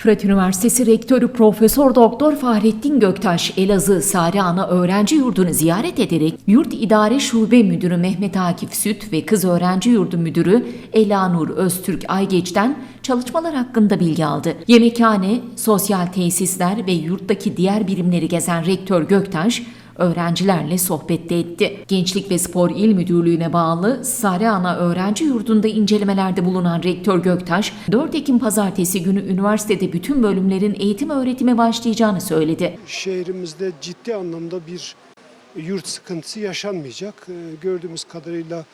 Fırat Üniversitesi Rektörü Profesör Doktor Fahrettin Göktaş, Elazığ Sare Ana Öğrenci Yurdu'nu ziyaret ederek Yurt İdare Şube Müdürü Mehmet Akif Süt ve Kız Öğrenci Yurdu Müdürü Elanur Öztürk Aygeç'ten çalışmalar hakkında bilgi aldı. Yemekhane, sosyal tesisler ve yurttaki diğer birimleri gezen Rektör Göktaş, öğrencilerle sohbette etti. Gençlik ve Spor İl Müdürlüğü'ne bağlı Sareana Öğrenci Yurdu'nda incelemelerde bulunan Rektör Göktaş, 4 Ekim pazartesi günü üniversitede bütün bölümlerin eğitim öğretime başlayacağını söyledi. şehrimizde ciddi anlamda bir yurt sıkıntısı yaşanmayacak. Ee, Gördüğümüz kadarıyla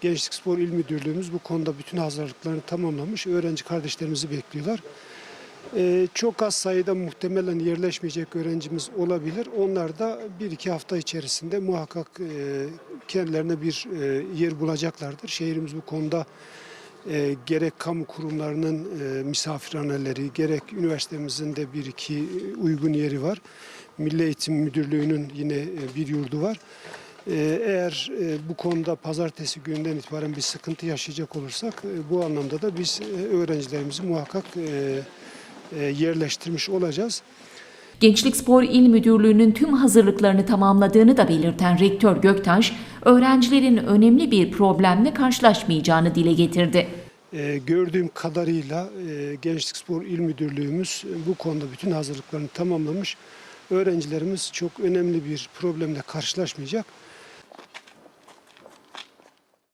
Gençlik Spor İl Müdürlüğümüz bu konuda bütün hazırlıklarını tamamlamış. Öğrenci kardeşlerimizi bekliyorlar. Ee, Çok az sayıda muhtemelen yerleşmeyecek öğrencimiz olabilir. Onlar da bir iki hafta içerisinde muhakkak e, kendilerine bir e, yer bulacaklardır. Şehrimiz bu konuda e, gerek kamu kurumlarının e, misafirhaneleri, gerek üniversitemizin de bir iki uygun yeri var. Milli Eğitim Müdürlüğü'nün yine bir yurdu var. Eğer bu konuda pazartesi gününden itibaren bir sıkıntı yaşayacak olursak bu anlamda da biz öğrencilerimizi muhakkak yerleştirmiş olacağız. Gençlik Spor İl Müdürlüğü'nün tüm hazırlıklarını tamamladığını da belirten Rektör Göktaş, öğrencilerin önemli bir problemle karşılaşmayacağını dile getirdi. E, gördüğüm kadarıyla e, Gençlik Spor İl Müdürlüğümüz e, bu konuda bütün hazırlıklarını tamamlamış. Öğrencilerimiz çok önemli bir problemle karşılaşmayacak.